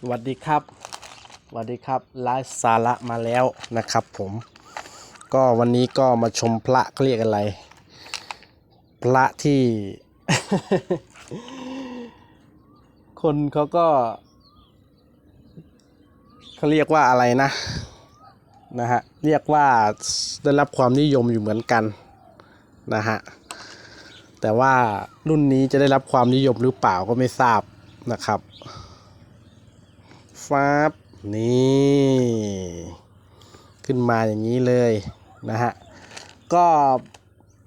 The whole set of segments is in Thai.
สวัสดีครับสวัสดีครับไลฟ์สาระมาแล้วนะครับผมก็วันนี้ก็มาชมพระเรียกอะไร พระที่ คนเขาก็เขาเรียกว่าอะไรนะนะฮะเรียกว่าได้รับความนิยมอยู่เหมือนกันนะฮะแต่ว่ารุ่นนี้จะได้รับความนิยมหรือเปล่าก็ไม่ทราบนะครับ ฟ้าบนี่ขึ้นมาอย่างนี้เลยนะฮะก็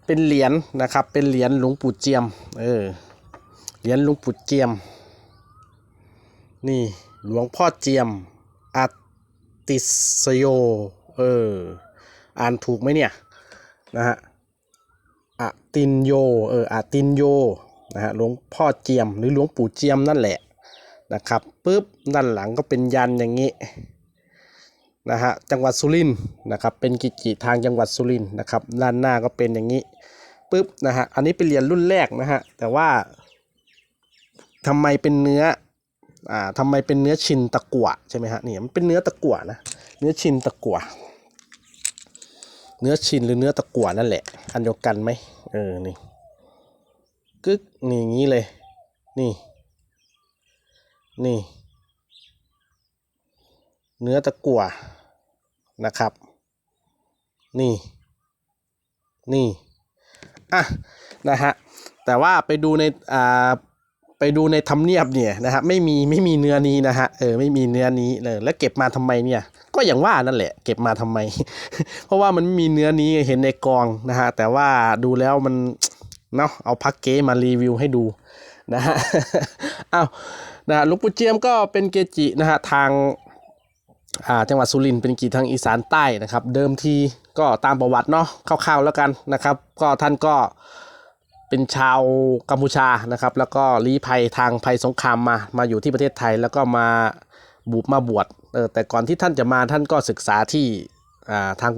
เป็นเหรียญนะครับ เป็นเหรียญหลวงปู่เจียมเออเหรียญหลวงปู่เจียม นี่หลวงพ่อเจียมอัติสโยเอออ่านถูกไหมเนี่ยนะฮะอะตินโยเอออะตินโยนะฮะหลวงพ่อเจียมหรือหลวงปู่เจียมนั่นแหละ นะครับปุ๊บด้านหลังก็เป็นยันอย่างนี้นะฮะจังหวัดสุรินทร์นะครับเป็นกิจิทางจังหวัดสุรินทร์นะครับด้านหน้าก็เป็นอย่างนี้ปุ๊บนะฮะอันนี้เป็นเหรียญรุ่นแรกนะฮะแต่ว่าทำไมเป็นเนื้ออ่าทำไมเป็นเนื้อชินตะกั่วใช่ไหมฮะนี่มันเป็นเนื้อตะกั่วนะเนื้อชินตะกั่วเนื้อชินหรือเนื้อตะกั่วนั่นแหละ อันเดียวกันไหมเออนี่กึกนี่อย่างนี้เลย นี่ นี่ เนื้อตะกั่วนะครับ นี่ นี่ อะ นะฮะ แต่ว่าไปดูใน อ่า ไปดูในทำเนียบเนี่ยนะฮะไม่มี ไม่มีเนื้อนี้นะฮะ เออ ไม่มีเนื้อนี้เลยแล้วเก็บมาทำไมเนี่ย ก็อย่างว่านั่นแหละ เก็บมาทำไม เพราะว่ามันไม่มีเนื้อนี้เห็นในกองนะฮะ แต่ว่าดูแล้วมัน เนาะ เอาพักเก้มารีวิวให้ดูนะฮะ อ้าว นะฮะหลวงปู่เจียมก็เป็นเกจินะฮะทางาจังหวัดสุรินทร์เป็นเกจิทางอีสานใต้นะครับ เดิมทีก็ตามประวัติเนาะคร่าวๆแล้วกันนะครับ ก็ท่านก็เป็นชาวกัมพูชานะครับ แล้วก็ลี้ภัยทางภัยสงครามมามาอยู่ที่ประเทศไทย แล้วก็มาบุกมาบวชเออแต่ก่อนที่ท่านจะมาท่านก็ศึกษาที่าทาง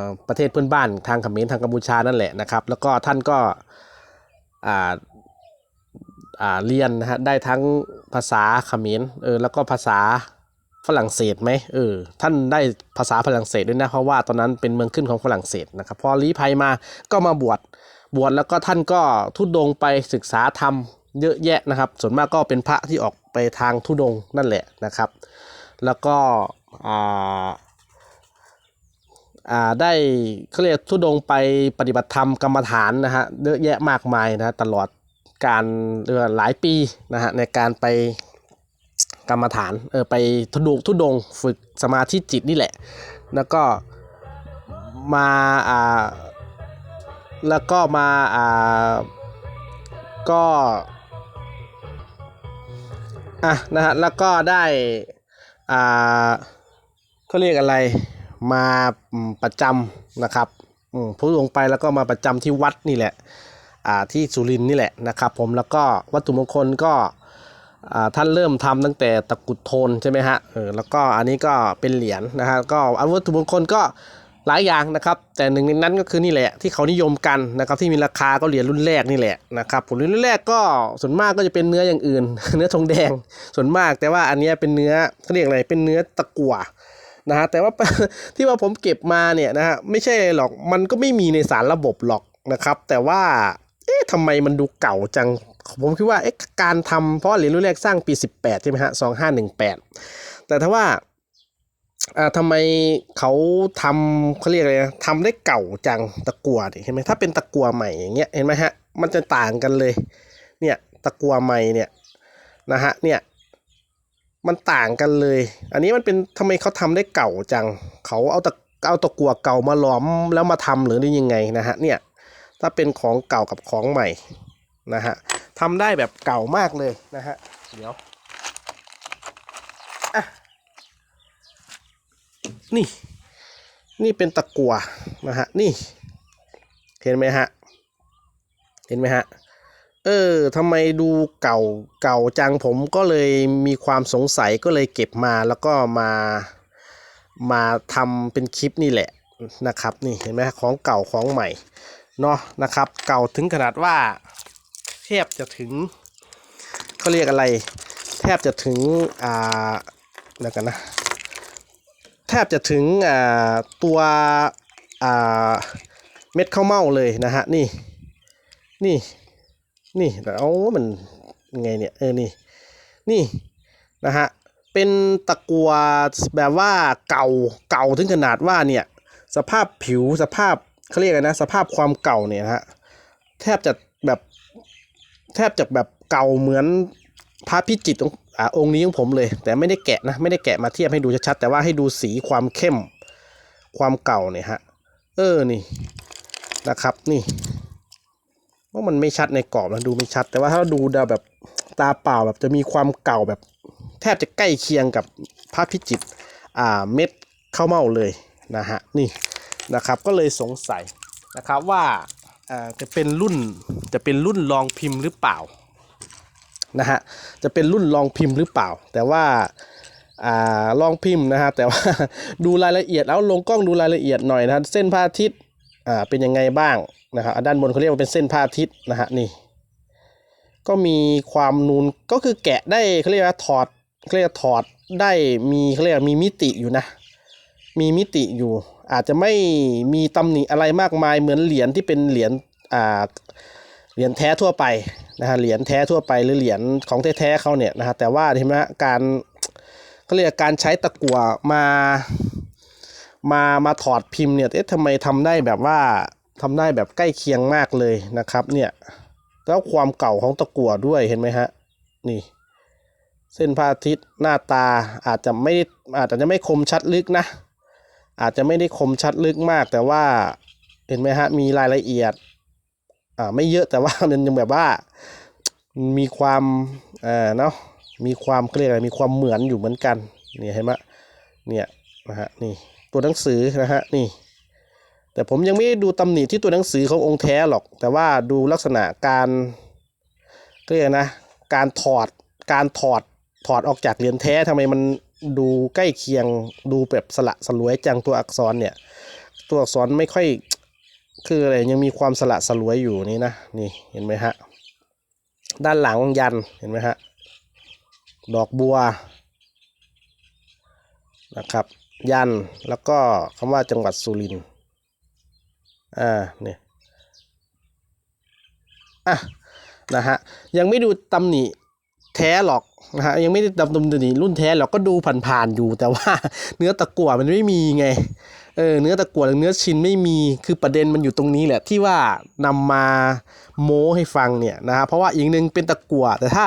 าประเทศเพื่อนบ้าน ทางเขมรทางกัมพูชานั่นแหละนะครับ แล้วก็ท่านก็ เรียนนะฮะได้ทั้งภาษาเขมรเออแล้วก็ภาษาฝรั่งเศสไหมเออท่านได้ภาษาฝรั่งเศสด้วยนะเพราะว่าตอนนั้นเป็นเมืองขึ้นของฝรั่งเศสนะครับพอลี้ภัยมาก็มาบวชบวชแล้วก็ท่านก็ทุดงไปศึกษาธรรมเยอะแยะนะครับ ส่วนมากก็เป็นพระที่ออกไปทางทุดงนั่นแหละนะครับ แล้วก็อ่าอ่าได้เขาเรียกทุดงไปปฏิบัติธรรมกรรมฐานนะฮะเยอะแยะมากมายนะตลอด การเรียกว่าหลายปีนะฮะในการไปกรรมฐานเออไปทุดงทุดงฝึกสมาธิจิตนี่แหละ แล้วก็มาอ่าแล้วก็มาอ่าก็อะนะฮะแล้วก็ได้อ่าเขาเรียกอะไรมาประจำนะครับอืมผู้ลงไปแล้วก็มาประจำที่วัดนี่แหละ ที่สุรินนี่แหละนะครับผมแล้วก็วัตถุมงคลก็อ่าท่านเริ่มทำตั้งแต่ตะกุดโทนใช่ไหมฮะเออแล้วก็อันนี้ก็เป็นเหรียญนะฮะก็อาวัตถุมงคลก็หลายอย่างนะครับแต่หนึ่งในนั้นก็คือนี่แหละที่เขานิยมกันนะครับที่มีราคาก็เหรียญรุ่นแรกนี่แหละนะครับผมเหรียญรุ่นแรกก็ส่วนมากก็จะเป็นเนื้ออย่างอื่น เนื้อทองแดงส่วนมากแต่ว่าอันนี้เป็นเนื้อเขาเรียกอะไรเป็นเนื้อตะกั่วนะฮะแต่ว่าที่ว่าผมเก็บมาเนี่ยนะฮะไม่ใช่หรอกมันก็ไม่มีในสารระบบหรอกนะครับ แต่ว่า เอ๊ะทำไมมันดูเก่าจัง ผมคิดว่าเอ๊ะการทำเพราะเหรียญรุ่นแรกสร้างปี 18 ใช่ไหมฮะ 2518 แต่ถ้าว่าอ่าทำไมเขาทำเขาเรียกอะไรนะทำได้เก่าจังตะกั่วเห็นไหมถ้าเป็นตะกั่วใหม่อย่างเงี้ยเห็นไหมฮะมันจะต่างกันเลย เนี่ยตะกั่วใหม่เนี่ยนะฮะเนี่ยมันต่างกันเลย อันนี้มันเป็นทำไมเขาทำได้เก่าจัง เขาเอาตะเอาตะกั่วเก่ามาหลอมแล้วมาทำหรือได้ยังไงนะฮะเนี่ย ถ้าเป็นของเก่ากับของใหม่นะฮะทำได้แบบเก่ามากเลยนะฮะเดี๋ยวนี่ นี่เป็นตะกัวนะฮะนี่ เห็นไหมฮะ เห็นไหมฮะ เออทำไมดูเก่าเก่าจังผมก็เลยมีความสงสัยก็เลยเก็บมาแล้วก็มามาทำเป็นคลิปนี่แหละนะครับ นี่เห็นไหมของเก่าของใหม่ เนาะนะครับ เก่าถึงขนาดว่า แทบจะถึงเขาเรียกอะไร แทบจะถึงอ่าแล้วกันนะ แทบจะถึงอ่าตัวอ่าเม็ดข้าวเม่าเลยนะฮะนี่นี่นี่แต่เอามันไงเนี่ยเออนี่นี่นะฮะเป็นตะกัวแบบว่าเก่าเก่าถึงขนาดว่าเนี่ยสภาพผิวสภาพ เขาเรียกอะไรนะสภาพความเก่าเนี่ยฮะแทบจะแบบแทบจะแบบเก่าเหมือนพระพิจิตรองอ่าองค์นี้ของผมเลย แต่ไม่ได้แกะนะไม่ได้แกะมาเทียบให้ดูชัดๆแต่ว่าให้ดูสีความเข้มความเก่าเนี่ยฮะเออนี่นะครับนี่ว่ามันไม่ชัดในกรอบนะดูไม่ชัด แต่ว่าถ้าดูดาแบบตาเปล่าแบบจะมีความเก่าแบบ แทบจะใกล้เคียงกับพระพิจิตรอ่าเม็ดข้าวเม่าเลยนะฮะนี่ นะครับก็เลยสงสัยนะครับว่าจะเป็นรุ่นจะเป็นรุ่นลองพิมพ์หรือเปล่านะฮะจะเป็นรุ่นลองพิมพ์หรือเปล่า แต่ว่าอลองพิมพ์นะฮะแต่ว่าดูรายละเอียดแล้วลงกล้องดูรายละเอียดหน่อยนะะเส้นพระอาทิตย์เป็นยังไงบ้างนะครับด้านบนเขาเรียกว่าเป็นเส้นพระอาทิตย์นะฮะนี่ก็มีความนูนก็คือแกะได้เขาเรียกว่าถอดเขาเรียกว่าถอดได้มีเขาเรียกว่ามีมิติอยู่นะมีมิติอยู่ อาจจะไม่มีตำหนิอะไรมากมายเหมือนเหรียญที่เป็นเหรียญอ่าเหรียญแท้ทั่วไปนะฮะเหรียญแท้ทั่วไปหรือเหรียญของแท้ๆเขาเนี่ยนะฮะแต่ว่าเห็นไหมฮะการเขาเรียกการใช้ตะกั่วมามามาถอดพิมพ์เนี่ยเอ๊ะทำไมทำได้แบบว่าทำได้แบบใกล้เคียงมากเลยนะครับ เนี่ยแล้วความเก่าของตะกั่วด้วยเห็นไหมฮะนี่ เส้นพระอาทิตย์หน้าตาอาจจะไม่อาจจะไม่คมชัดลึกนะ อาจจะไม่ได้คมชัดลึกมาก แต่ว่าเห็นไหมฮะมีรายละเอียดอ่าไม่เยอะแต่ว่ามันยังแบบว่า มีความเอ่อเนาะมีความเรียกอะไรมีความเหมือนอยู่เหมือนกันเนี่ยเห็นไหมเนี่ยนะฮะนี่ตัวหนังสือนะฮะนี่ แต่ผมยังไม่ได้ดูตำหนิที่ตัวหนังสือขององค์แท้หรอก แต่ว่าดูลักษณะการเรียกนะการถอดการถอดถอดออกจากเหรียญแท้ทำไมมัน ดูใกล้เคียงดูแบบสละสลวยจังตัวอักษรเนี่ย ตัวอักษรไม่ค่อยคืออะไรยังมีความสละสลวยอยู่นี่นะนี่เห็นไหมฮะด้านหลังยันเห็นไหมฮะดอกบัวนะครับ ยันแล้วก็คำว่าจังหวัดสุรินทร์อ่าเนี่ยอะนะฮะยังไม่ดูตำหนิ แท้หรอกนะฮะยังไม่ได้ดำตำหนิรุ่นแท้หรอกก็ดูผ่านๆอยู่ แต่ว่าเนื้อตะกั่วมันไม่มีไงเออเนื้อตะกั่วหรือเนื้อชิ้นไม่มีคือประเด็นมันอยู่ตรงนี้แหละที่ว่านำมาโม้ให้ฟังเนี่ยนะฮะเพราะว่าอีกหนึ่งเป็นตะกั่วแต่ถ้า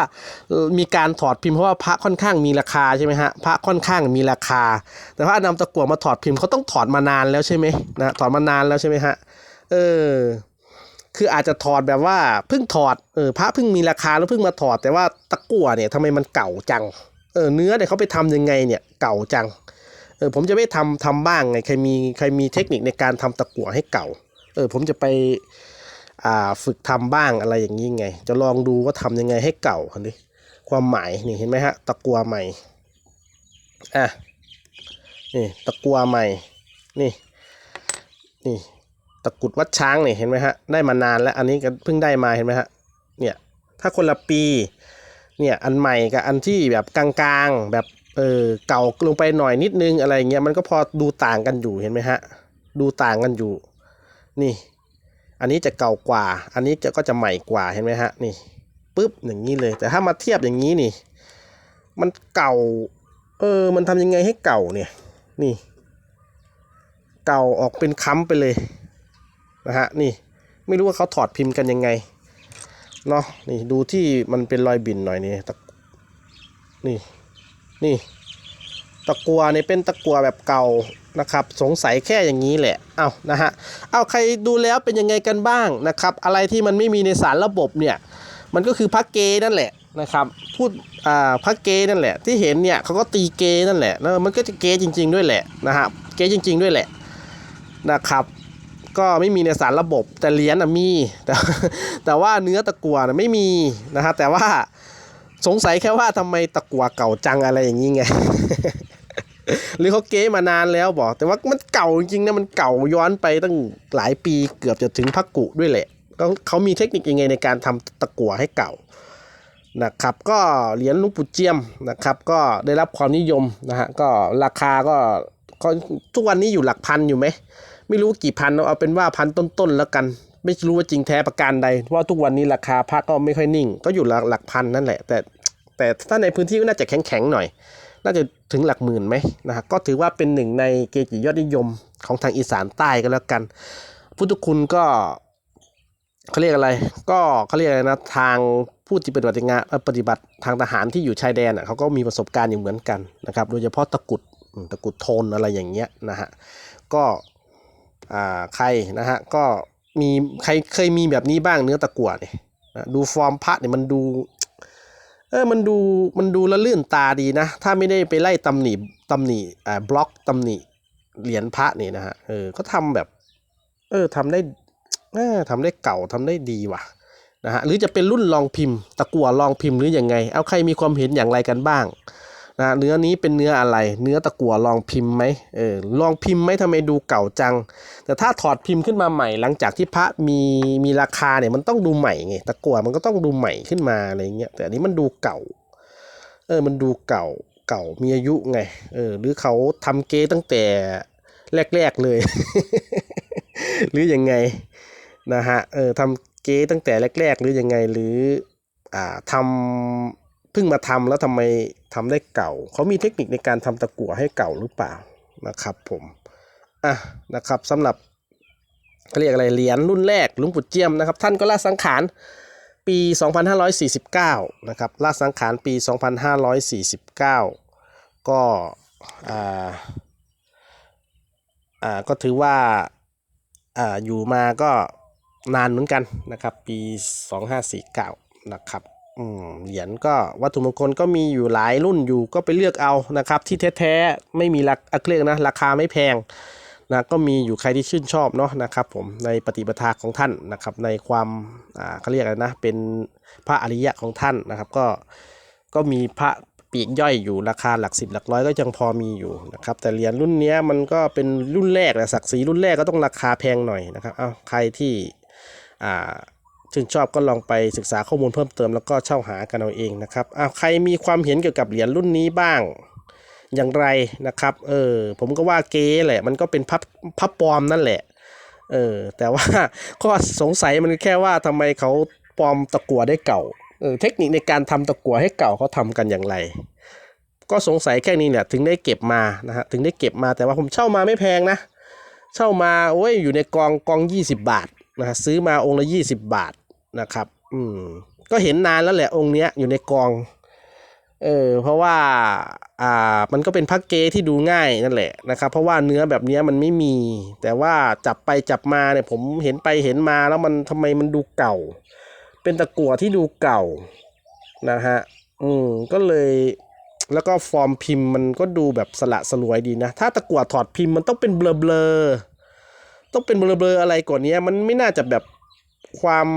มีการถอดพิมพ์เพราะว่าพระค่อนข้างมีราคาใช่ไหมฮะพระค่อนข้างมีราคา แต่ถ้านำตะกั่วมาถอดพิมพ์เขาต้องถอดมานานแล้วใช่ไหมนะถอดมานานแล้วใช่ไหมฮะเออ คืออาจจะถอดแบบว่าเพิ่งถอดเออพระเพิ่งมีราคาแล้วเพิ่งมาถอด แต่ว่าตะกั่วเนี่ยทำไมมันเก่าจังเออเนื้อเนี่ยเขาไปทำยังไงเนี่ยเก่าจังเออผมจะไม่ทำทำบ้างไงใครมีใครมีเทคนิคในการทำตะกั่วให้เก่าเออผมจะไปอ่าฝึกทำบ้างอะไรอย่างนี้ไง จะลองดูว่าทำยังไงให้เก่าคันนี้ความหมายนี่เห็นไหมฮะตะกั่วใหม่อะนี่ตะกั่วใหม่นี่นี่ะกุดวัดช้างเนี่ยเห็นไหมฮะได้มานานแล้วอันนี้ก็เพิ่งได้มาเห็นไหมฮะเนี่ยถ้าคนละปีเนี่ยอันใหม่กับอันที่แบบกลางๆแบบเออเก่าลงไปหน่อยนิดนึงอะไรเงี้ยมันก็พอดูต่างกันอยู่เห็นไหมฮะดูต่างกันอยู่ นี่ อันนี้จะเก่ากว่า อันนี้จะก็จะใหม่กว่าเห็นไหมฮะนี่ปุ๊บอย่างนี้เลย แต่ถ้ามาเทียบอย่างนี้นี่ มันเก่า เออ มันทำยังไงให้เก่าเนี่ย นี่ เก่าออกเป็นค้ำไปเลย นะฮะนี่ไม่รู้ว่าเขาถอดพิมพ์กันยังไงเนาะนี่ดูที่มันเป็นรอยบิ่นหน่อยนี่ตะนี่นี่ตะกัวนี่เป็นตะกัวแบบเก่านะครับ สงสัยแค่อย่างนี้แหละเอานะฮะเอาใครดูแล้วเป็นยังไงกันบ้างนะครับ อะไรที่มันไม่มีในสารระบบเนี่ยมันก็คือพักเกนั่นแหละนะครับพูดอ่าพักเกนั่นแหละ ที่เห็นเนี่ยเขาก็ตีเกนั่นแหละแล้วมันก็จะเกจริง ๆ ด้วยแหละนะฮะเกจริง ๆ ด้วยแหละนะครับ ก็ไม่มีในสารระบบ แต่เหรียญนะมีแต่แต่ว่าเนื้อตะกั่วนะไม่มีนะฮะแต่ว่าสงสัยแค่ว่าทำไมตะกั่วเก่าจังอะไรอย่างนี้ไงหรือเขาเก๊มานานแล้วบอกแต่ว่ามันเก่าจริงๆนะมันเก่าย้อนไปตั้งหลายปีเกือบจะถึงพักกุด้วยแหละก็เขามีเทคนิคยังไงในการทำตะกั่วให้เก่านะครับก็เหรียญลุงปู่เจียมนะครับ ก็ได้รับความนิยมนะฮะก็ราคาก็ทุกวันนี้อยู่หลักพันอยู่ไหม ไม่รู้กี่พันเอาเป็นว่าพันต้นๆแล้วกัน ไม่รู้ว่าจริงแท้ประการใด เพราะทุกวันนี้ราคาพระก็ไม่ค่อยนิ่ง ก็อยู่หลักหลักพันนั่นแหละ แต่แต่ถ้าในพื้นที่ก็น่าจะแข็งๆหน่อย น่าจะถึงหลักหมื่นไหมนะฮะก็ถือว่าเป็นหนึ่งในเกจิยอดนิยมของทางอีสานใต้ก็แล้วกันพุทธคุณก็เขาเรียกอะไร ก็เขาเรียกอะไรนะทางผู้ที่ปฏิบัติงานปฏิบัติทางทหารที่อยู่ชายแดนอะเขาก็มีประสบการณ์อยู่เหมือนกันนะครับ โดยเฉพาะตะกุดตะกุดโทนอะไรอย่างเงี้ยนะฮะก็ ใครนะฮะก็มีใครเคยมีแบบนี้บ้างเนื้อตะกั่วเนี่ยดูฟอร์มพระเนี่ยมันดูเออมันดูมันดูละลื่นตาดีนะ ถ้าไม่ได้ไปไล่ตำหนิตำหนิอ่าบล็อกตำหนิเหรียญพระนี่นะฮะเออก็ทำแบบ เออทำได้เออทำได้เก่าทำได้ดีว่ะนะฮะหรือจะเป็นรุ่นลองพิมพ์ ตะกั่วลองพิมพ์หรืออยังไง เอาใครมีความเห็นอย่างไรกันบ้าง นะเนื้อนี้เป็นเนื้ออะไร เนื้อตะกั่วลองพิมพ์ไหมเออลองพิมพ์ไหมทำไมดูเก่าจัง แต่ถ้าถอดพิมพ์ขึ้นมาใหม่ หลังจากที่พระมีมีราคาเนี่ยมันต้องดูใหม่ไงตะกั่วมันก็ต้องดูใหม่ขึ้นมาอะไรเงี้ยแต่อันนี้มันดูเก่าเออมันดูเก่าเก่ามีอายุไงเออหรือเขาทำเกตั้งแต่แรกๆเลย หรือยังไงนะฮะเออทำเกตั้งแต่แรก ๆ หรือยังไงหรืออ่าทำ เพิ่งมาทำแล้วทำไมทำได้เก่า เขามีเทคนิคในการทำตะกั่วให้เก่าหรือเปล่านะครับ ผมอะนะครับสำหรับเขาเรียกอะไรเหรียญรุ่นแรกลุงปู่เจียมนะครับ ท่านก็ละสังขารปี 2549 นะครับลาสังขารปี 2549 ก็อ่าอ่าก็ถือว่าอ่าอยู่มาก็นานเหมือนกันนะครับ ปี 2549 นะครับ อืมเหรียญก็วัตถุมงคลก็มีอยู่หลายรุ่นอยู่ก็ไปเลือกเอานะครับ ที่แท้ๆไม่มีราคาเรียกนะราคาไม่แพงนะก็มีอยู่ใครที่ชื่นชอบเนาะนะครับ ผมในปฏิปทาของท่านนะครับ ในความอ่าเขาเรียกอะไรนะเป็นพระอริยะของท่านนะครับ ก็ก็มีพระปีกย่อยอยู่ราคาหลักสิบหลักร้อยก็ยังพอมีอยู่นะครับ แต่เหรียญรุ่นนี้มันก็เป็นรุ่นแรกแหละศักดิ์ศรีรุ่นแรกก็ต้องราคาแพงหน่อยนะครับเอาใครที่อ่า ชื่นชอบก็ลองไปศึกษาข้อมูลเพิ่มเติมแล้วก็เช่าหากันเอาเองนะครับเอาใครมีความเห็นเกี่ยวกับเหรียญรุ่นนี้บ้างอย่างไรนะครับ เออ ผมก็ว่าเก๊แหละ มันก็เป็นพับพับปลอมนั่นแหละ เออ แต่ว่าข้อสงสัยมันแค่ว่าทำไมเขาปลอมตะกั่วได้เก่า เออ เทคนิคในการทำตะกั่วให้เก่าเขาทำกันอย่างไร ก็สงสัยแค่นี้เนี่ย ถึงได้เก็บมานะฮะ ถึงได้เก็บมา แต่ว่าผมเช่ามาไม่แพงนะ เช่ามา โอ้ย อยู่ในกองกองยี่สิบบาท นะฮะซื้อมาองค์ละยี่สิบบาทนะครับ อืม ก็เห็นนานแล้วแหละองค์เนี้ยอยู่ในกอง เออ เพราะว่า อ่า มันก็เป็นพักเกที่ดูง่ายนั่นแหละนะครับ เพราะว่าเนื้อแบบเนี้ยมันไม่มี แต่ว่าจับไปจับมาเนี่ย ผมเห็นไปเห็นมาแล้วมันทำไมมันดูเก่า เป็นตะกั่วที่ดูเก่านะฮะ อืม ก็เลยแล้วก็ฟอร์มพิมพ์มันก็ดูแบบสละสลวยดีนะ ถ้าตะกั่วถอดพิมพ์มันต้องเป็นเบลอเบลอๆ ต้องเป็นเบลอเบลอๆอะไรกว่านี้มันไม่น่าจะแบบความ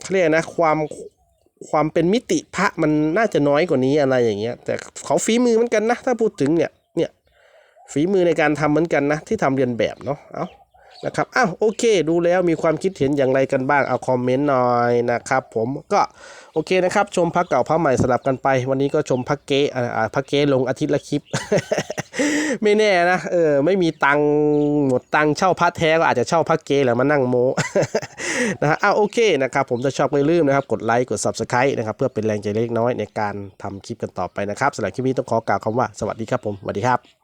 เขาเรียกนะความความเป็นมิติพระมันน่าจะน้อยกว่านี้อะไรอย่างเงี้ย แต่เขาฝีมือเหมือนกันนะ ถ้าพูดถึงเนี่ยเนี่ยฝีมือในการทำเหมือนกันนะ ที่ทำเรียนแบบเนาะเอ้า นะครับอ้าวโอเค ดูแล้วมีความคิดเห็นอย่างไรกันบ้างเอาคอมเมนต์หน่อยนะครับผมก็โอเคนะครับ ชมพระเก่าพระใหม่สลับกันไป วันนี้ก็ชมพระเก๊อ่าอาพระเก๊ลงอาทิตย์ละคลิป ไม่แน่นะเออไม่มีตังหมดตังเช่าพระแท้ก็อาจจะเช่าพระเก๊แหละมานั่งโมนะฮะอ้าวโอเคนะครับผมจะชอบไม่ลืมนะครับ กดไลค์กด Subscribe นะครับเพื่อเป็นแรงใจเล็กน้อยในการทำคลิปกันต่อไปนะครับสำหรับคลิปนี้ต้องขอกล่าวคำว่าสวัสดีครับผมสวัสดีครับ